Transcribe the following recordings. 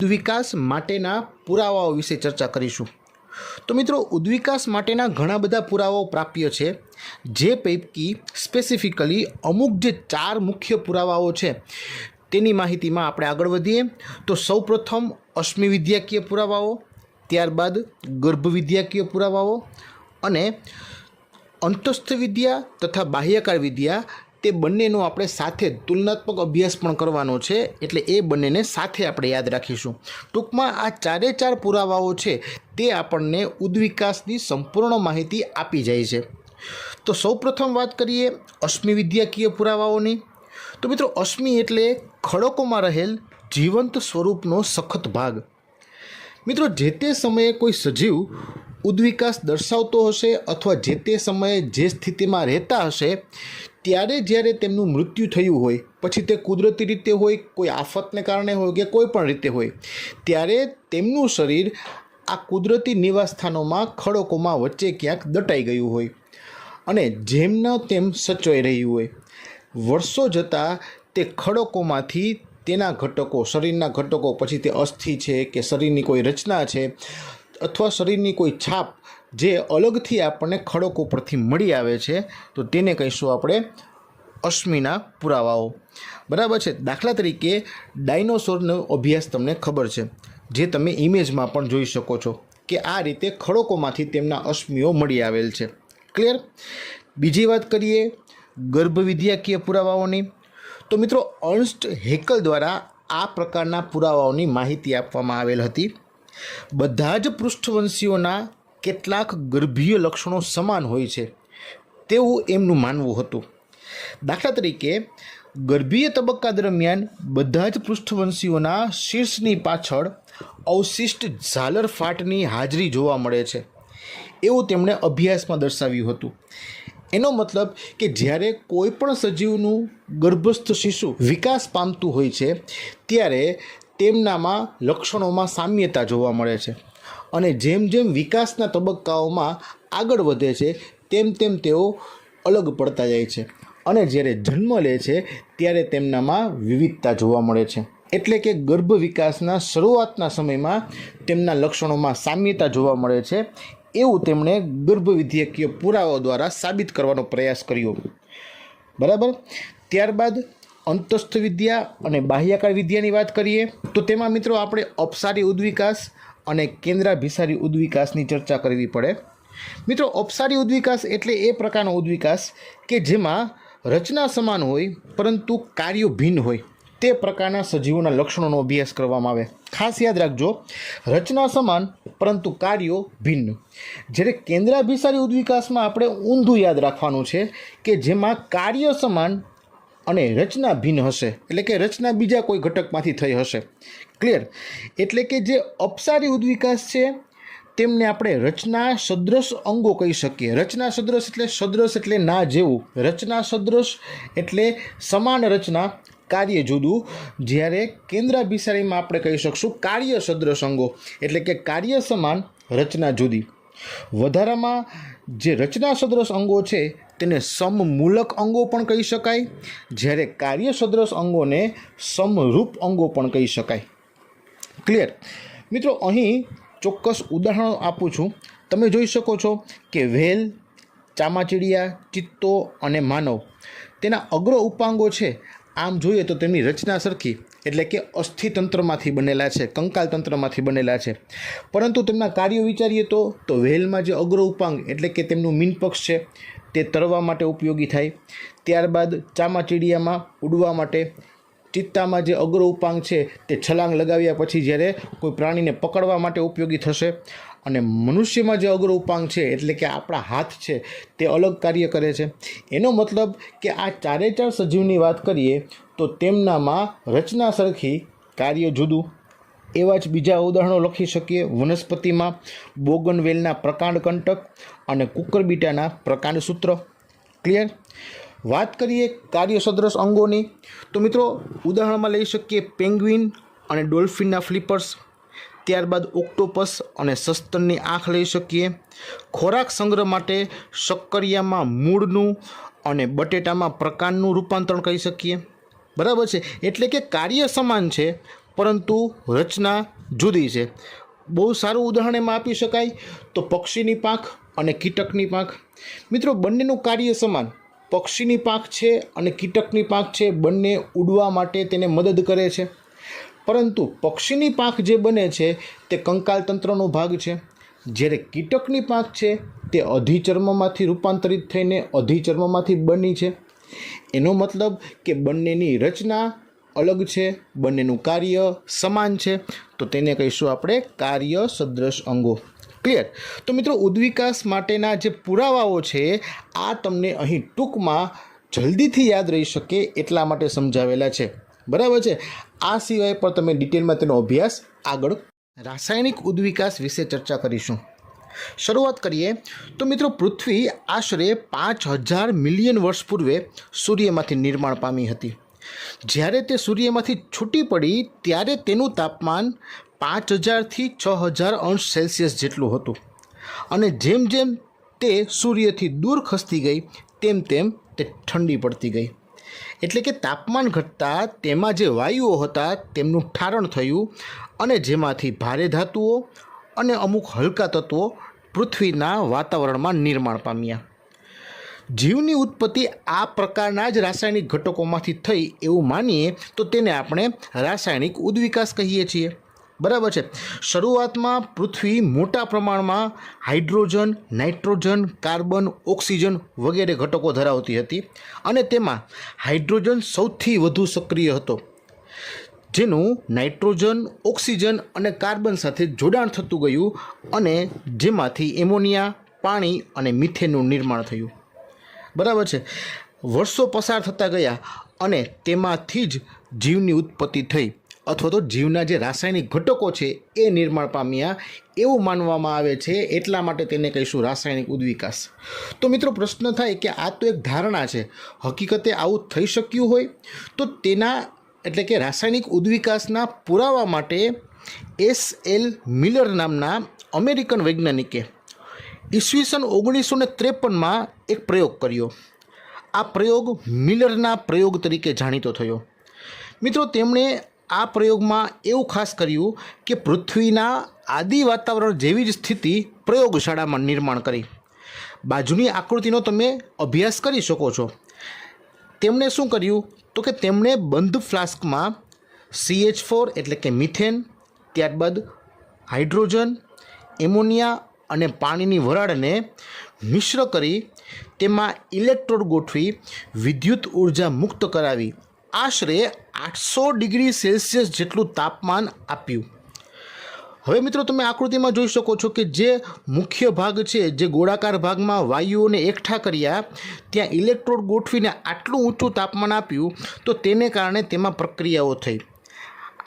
ઉદ્વિકાસ માટેના પુરાવાઓ વિશે ચર્ચા કરીશું. તો મિત્રો, ઉદ્વિકાસ માટેના ઘણા બધા પુરાવાઓ પ્રાપ્ય છે, જે પૈકી સ્પેસિફિકલી અમુક જે ચાર મુખ્ય પુરાવાઓ છે, તેની માહિતીમાં આપણે આગળ વધીએ. તો સૌપ્રથમ અશ્મિ વિદ્યાકીય પુરાવાઓ, ત્યારબાદ ગર્ભ વિદ્યાકીય પુરાવાઓ અને અંતસ્થ વિદ્યા તથા બાહ્યકાર વિદ્યા તે બંનેનો આપણે સાથે તુલનાત્મક અભ્યાસ પણ કરવાનો છે, એટલે એ બંનેને સાથે આપણે યાદ રાખીશું. ટૂંકમાં આ ચારે ચાર પુરાવાઓ છે, તે આપણને ઉદ્વિકાસની સંપૂર્ણ માહિતી આપી જાય છે. તો સૌપ્રથમ વાત કરીએ અશ્મિ વિદ્યાકીય પુરાવાઓની. તો મિત્રો, અશ્મિ એટલે ખડકોમાં રહેલ જીવંત સ્વરૂપનો સખત ભાગ. મિત્રો, જે તે સમયે કોઈ સજીવ ઉદ્વિકાસ દર્શાવતો હશે અથવા જે તે સમયે જે સ્થિતિમાં રહેતા હશે ત્યારે જ્યારે તેમનું મૃત્યુ થયું હોય, પછી તે કુદરતી રીતે હોય, કોઈ આફતને કારણે હોય કે કોઈ પણ રીતે હોય, ત્યારે તેમનું શરીર આ કુદરતી નિવાસસ્થાનોમાં, ખડકોમાં વચ્ચે ક્યાંક દટાઈ ગયું હોય અને જેમના તેમ સચવાઈ રહ્યું હોય. વર્ષો જતાં તે ખડકોમાંથી તેના ઘટકો, શરીરના ઘટકો, પછી તે અસ્થિ છે કે શરીરની કોઈ રચના છે અથવા શરીરની કોઈ છાપ જે અલગથી આપણને ખડકો પરથી મળી આવે છે, તો તેને કહીશું આપણે અશ્મિના પુરાવાઓ. બરાબર છે? દાખલા તરીકે ડાયનોસોરનો અભ્યાસ તમને ખબર છે, જે તમે ઇમેજમાં પણ જોઈ શકો છો કે આ રીતે ખડકોમાંથી તેમના અશ્મિઓ મળી આવેલ છે. ક્લિયર? બીજી વાત કરીએ ગર્ભવિદ્યાકીય પુરાવાઓની. તો મિત્રો, અર્ન્સ્ટ હેકલ દ્વારા આ પ્રકારના પુરાવાઓની માહિતી આપવામાં આવેલ હતી. બધા જ પૃષ્ઠવંશીઓના કેટલાક ગર્ભીય લક્ષણો સમાન હોય છે. તેવું એમનું માનવું હતું. દાખલા તરીકે, ગર્ભીય તબક્કા દરમિયાન બધા જ પૃષ્ઠવંશીઓના શીર્ષની પાછળ અવશિષ્ટ ઝાલર ફાટની હાજરી જોવા મળે છે. એવું તેમણે અભ્યાસમાં દર્શાવ્યું હતું. એનો મતલબ કે જ્યારે કોઈ પણ સજીવનું ગર્ભસ્થ શિશુ વિકાસ પામતું હોય છે, ત્યારે તેમનામાં લક્ષણોમાં સામ્યતા જોવા મળે છે. અને જેમ જેમ વિકાસના તબક્કાઓમાં આગળ વધે છે, તેમ તેમ તેઓ અલગ પડતા જાય છે અને જ્યારે જન્મ લે છે, ત્યારે તેમનામાં વિવિધતા જોવા મળે છે. એટલે કે ગર્ભ વિકાસના શરૂઆતના સમયમાં તેમના લક્ષણોમાં સામ્યતા જોવા મળે છે, એવું તેમણે ગર્ભવિધેયકીય પુરાવાઓ દ્વારા સાબિત કરવાનો પ્રયાસ કર્યો. બરાબર? ત્યારબાદ અંતસ્થ વિદ્યા અને બાહ્યાકાર વિદ્યાની વાત કરીએ, તો તેમાં મિત્રો આપણે અપસારી ઉદ્વિકાસ અને કેન્દ્રાભિસારી ઉદ્વિકાસની ચર્ચા કરવી પડે. મિત્રો, અપસારી ઉદ્વિકાસ એટલે એ પ્રકારનો ઉદ્વિકાસ કે જેમાં રચના સમાન હોય, પરંતુ કાર્યો ભિન્ન હોય. તે પ્રકારના સજીવોના લક્ષણોનો અભ્યાસ કરવામાં આવે. ખાસ યાદ રાખજો, રચના સમાન, પરંતુ કાર્યો ભિન્ન. જ્યારે કેન્દ્રાભિસારી ઉદ્વિકાસમાં આપણે ઊંધું યાદ રાખવાનું છે કે જેમાં કાર્ય સમાન અને રચના ભિન્ન હશે. એટલે કે રચના બીજા કોઈ ઘટકમાંથી થઈ હશે. ક્લિયર એટલે કે જે અપસારી ઉદ્વિકાસ છે, તેમને આપણે રચના સદ્રશ અંગો કહી શકીએ. રચના સદ્રશ એટલે સદ્રશ એટલે ના જેવું. રચના સદ્રશ એટલે સમાન રચના, કાર્ય જુદું. જ્યારે કેન્દ્રાભિસારીમાં આપણે કહી શકશું કાર્ય સદ્રશ અંગો. એટલે કે કાર્ય સમાન રચના જુદી. વધારામાં જે રચના સદ્રશ અંગો છે તેને સમમૂલક અંગો પણ કહી શકાય. જ્યારે કાર્ય સદ્રશ અંગોને સમરૂપ અંગો પણ કહી શકાય. ક્લિયર મિત્રો, અહીં ચોક્કસ ઉદાહરણો આપું છું. તમે જોઈ શકો છો કે વેલ, ચામાચીડિયા, ચિત્તો અને માનવ. તેના અગ્ર ઉપાંગો છે. આમ જોઈએ તો તેમની રચના સરખી, એટલે કે અસ્થિતંત્રમાંથી બનેલા છે કંકાલ તંત્રમાંથી બનેલા છે. પરંતુ તેમના કાર્યો વિચારીએ તો તો વહેલમાં જે અગ્ર ઉપાંગ, એટલે કે તેમનું મીનપક્ષ છે તે તરવા માટે ઉપયોગી થાય. ત્યારબાદ ચામાચીડિયામાં ઉડવા માટે ચિત્તામાં જે અગ્ર ઉપાંગ છે તે છલાંગ લગાવ્યા પછી જ્યારે કોઈ પ્રાણીને પકડવા માટે ઉપયોગી થશે અને મનુષ્યમાં જે અગ્ર ઉપાંગ છે, એટલે કે આપણા હાથ છે, તે અલગ કાર્ય કરે છે. એનો મતલબ કે આ ચારે ચાર સજીવની વાત કરીએ તો તેમનામાં રચના સરખી, કાર્ય જુદું. એવા જ બીજા ઉદાહરણો લખી શકીએ. વનસ્પતિમાં બોગનવેલના પ્રકાંડ કંટક અને કુકરબીટાના પ્રકાંડ સૂત્ર. ક્લિયર વાત કરીએ કાર્ય સદ્રશ અંગોની. તો મિત્રો, ઉદાહરણમાં લઈ શકીએ પેંગ્વિન અને ડોલ્ફિનના ફ્લિપર્સ. ત્યારબાદ ઓક્ટોપસ અને સસ્તનની આંખ લઈ શકીએ. ખોરાક સંગ્રહ માટે શક્કરિયામાં મૂળનું અને બટેટામાં પ્રકાંડનું રૂપાંતરણ કરી શકીએ. બરાબર છે? એટલે કે કાર્ય સમાન છે. પરંતુ રચના જુદી છે. બહુ સારું ઉદાહરણ એમાં આપી શકાય તો પક્ષીની પાંખ અને કીટકની પાંખ. મિત્રો, બંનેનું કાર્ય સમાન. પક્ષીની પાંખ છે અને કીટકની પાંખ છે, બંને ઉડવા માટે તેને મદદ કરે છે. પરંતુ પક્ષીની પાંખ જે બને છે, તે કંકાલ તંત્રનો ભાગ છે. જ્યારે કીટકની પાંખ છે, તે અધિચર્મમાંથી રૂપાંતરિત થઈને અધિચર્મમાંથી બની છે. એનો મતલબ કે બંનેની રચના અલગ છે, બંનેનું કાર્ય સમાન છે. તો તેને કહીશું આપણે કાર્ય સદ્રશ અંગો. ક્લિયર તો મિત્રો, ઉદ્વિકાસ માટેના જે પુરાવાઓ છે, આ તમને અહીં ટૂંકમાં જલ્દીથી યાદ રહી શકે એટલા માટે સમજાવેલા છે. બરાબર છે? આ સિવાય પણ તમે ડિટેલમાં તેનો અભ્યાસ આગળ રાસાયણિક ઉદ્વિકાસ વિશે ચર્ચા કરીશું. શરૂઆત કરીએ. તો મિત્રો, પૃથ્વી આશરે પાંચ હજાર મિલિયન વર્ષ પૂર્વે સૂર્યમાંથી નિર્માણ પામી હતી. જ્યારે તે સૂર્યમાંથી છૂટી પડી, ત્યારે તેનું તાપમાન પાંચ હજારથી છ હજાર અંશ સેલ્સિયસ જેટલું હતું. અને જેમ જેમ તે સૂર્યથી દૂર ખસતી ગઈ, તેમ તેમ તે ઠંડી પડતી ગઈ. એટલે કે તાપમાન ઘટતા તેમાં જે વાયુઓ હતા, તેમનું ઠારણ થયું અને જેમાંથી ભારે ધાતુઓ અને અમુક હલકા તત્વો પૃથ્વીના વાતાવરણમાં નિર્માણ પામ્યા. જીવની ઉત્પત્તિ આ પ્રકારના જ રાસાયણિક ઘટકોમાંથી થઈ એવું માનીએ તો તેને આપણે રાસાયણિક ઉદ્વિકાસ કહીએ છીએ. બરાબર છે? શરૂઆતમાં પૃથ્વી મોટા પ્રમાણમાં હાઇડ્રોજન, નાઇટ્રોજન, કાર્બન, ઓક્સિજન વગેરે ઘટકો ધરાવતી હતી અને તેમાં હાઇડ્રોજન સૌથી વધુ સક્રિય હતો. જેનું નાઇટ્રોજન, ઓક્સિજન અને કાર્બન સાથે જોડાણ થતું ગયું અને જેમાંથી એમોનિયા, પાણી અને મિથેનનું નિર્માણ થયું. બરાબર છે. વર્ષો પસાર થતા ગયા અને તેમાંથી જ જીવની ઉત્પત્તિ થઈ અથવા તો જીવના જે રાસાયણિક ઘટકો છે એ નિર્માણ પામ્યા એવું માનવામાં આવે છે. એટલા માટે તેને કહીશું રાસાયણિક ઉદ્વિકાસ. તો મિત્રો પ્રશ્ન થાય કે આ તો એક ધારણા છે. હકીકતે આવું થઈ શક્યું હોય તો તેના એટલે કે રાસાયણિક ઉદ્વિકાસના પુરાવા માટે એસ એલ મિલર નામના અમેરિકન વૈજ્ઞાનિકે ઈસવીસન ઓગણીસો ને ત્રેપનમાં એક પ્રયોગ કર્યો. આ પ્રયોગ મિલરના પ્રયોગ તરીકે જાણીતો થયો. મિત્રો, તેમણે આ પ્રયોગમાં એવું ખાસ કર્યું કે પૃથ્વીના આદિ વાતાવરણ જેવી જ સ્થિતિ પ્રયોગશાળામાં નિર્માણ કરી. બાજુની આકૃતિનો તમે અભ્યાસ કરી શકો છો. તેમણે શું કર્યું? તો કે તેમણે બંધ ફ્લાસ્કમાં સીએચ ફોર એટલે કે મિથેન, ત્યારબાદ હાઇડ્રોજન, એમોનિયા અને પાણીની વરાળને મિશ્ર કરી તેમાં ઇલેક્ટ્રોડ ગોઠવી વિદ્યુત ઊર્જા મુક્ત કરાવી. આશરે આઠસો ડિગ્રી સેલ્સિયસ જેટલું તાપમાન આપ્યું. હવે મિત્રો તમે આકૃતિમાં જોઈ શકો છો કે જે મુખ્ય ભાગ છે, જે ગોળાકાર ભાગમાં વાયુઓને એકઠા કર્યા, ત્યાં ઇલેક્ટ્રોડ ગોઠવીને આટલું ઊંચું તાપમાન આપ્યું, તો તેને કારણે તેમાં પ્રક્રિયાઓ થઈ.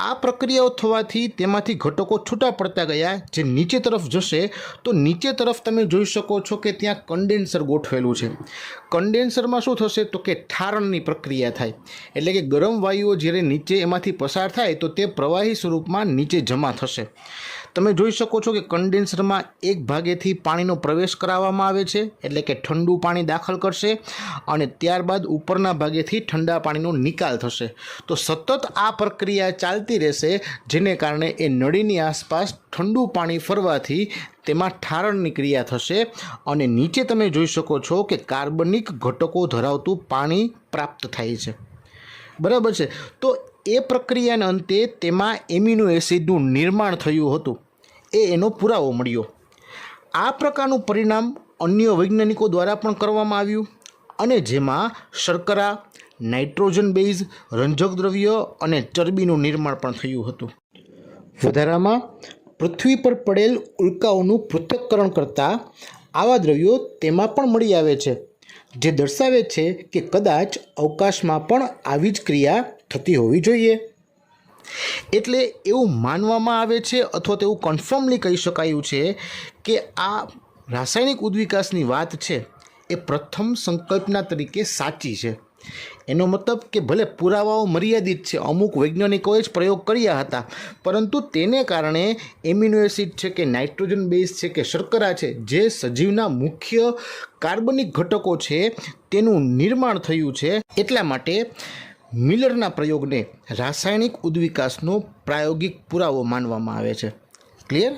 આ પ્રક્રિયાઓ થવાથી તેમાંથી ઘટકો છૂટા પડતા ગયા, જે નીચે તરફ જશે, તો નીચે તરફ તમે જોઈ શકો છો કે ત્યાં કન્ડેન્સર ગોઠવેલું છે. કન્ડેન્સરમાં શું થશે? તો કે ઠારણની પ્રક્રિયા થાય. એટલે કે ગરમ વાયુઓ જ્યારે નીચે એમાંથી પસાર થાય, તો તે પ્રવાહી સ્વરૂપમાં નીચે જમા થશે. તમે જોઈ શકો છો કે કન્ડેન્સરમાં એક ભાગેથી પાણીનો પ્રવેશ કરાવવામાં આવે છે, એટલે કે ઠંડુ પાણી દાખલ કરશે અને ત્યારબાદ ઉપરના ભાગેથી ઠંડા પાણીનો નિકાલ થશે. તો સતત આ પ્રક્રિયા ચાલતી રહેશે, જેને કારણે એ નળીની આસપાસ ઠંડુ પાણી ફરવાથી તેમાં ઠારણની ક્રિયા થશે અને નીચે તમે જોઈ શકો છો કે કાર્બનિક ઘટકો ધરાવતું પાણી પ્રાપ્ત થાય છે. બરાબર છે? તો એ પ્રક્રિયાના અંતે તેમાં એમિનો એસિડનું નિર્માણ થયું હતું. એ એનો પુરાવો મળ્યો. આ પ્રકારનું પરિણામ અન્ય વૈજ્ઞાનિકો દ્વારા પણ કરવામાં આવ્યું અને જેમાં શર્કરા, નાઇટ્રોજન બેઝ, રંજક દ્રવ્ય અને ચરબીનું નિર્માણ પણ થયું હતું. વધારામાં પૃથ્વી પર પડેલ ઉલ્કાઓનું પૃથ્થકરણ કરતાં આવા દ્રવ્યો તેમાં પણ મળી આવે છે, જે દર્શાવે છે કે કદાચ અવકાશમાં પણ આવી જ ક્રિયા થતી હોવી જોઈએ. એટલે એવું માનવામાં આવે છે અથવા તો એવું કન્ફર્મલી કહી શકાયું છે કે આ રાસાયણિક ઉદ્વિકાસની વાત છે એ પ્રથમ સંકલ્પના તરીકે સાચી છે. એનો મતલબ કે ભલે પુરાવાઓ મર્યાદિત છે, અમુક વૈજ્ઞાનિકોએ જ પ્રયોગ કર્યા હતા, પરંતુ તેને કારણે એમિનો એસિડ છે કે નાઇટ્રોજન બેઝ છે કે શર્કરા છે, જે સજીવના મુખ્ય કાર્બનિક ઘટકો છે, તેનું નિર્માણ થયું છે. એટલા માટે મિલરના પ્રયોગને રાસાયણિક ઉદ્વિકાસનો પ્રાયોગિક પુરાવો માનવામાં આવે છે. ક્લિયર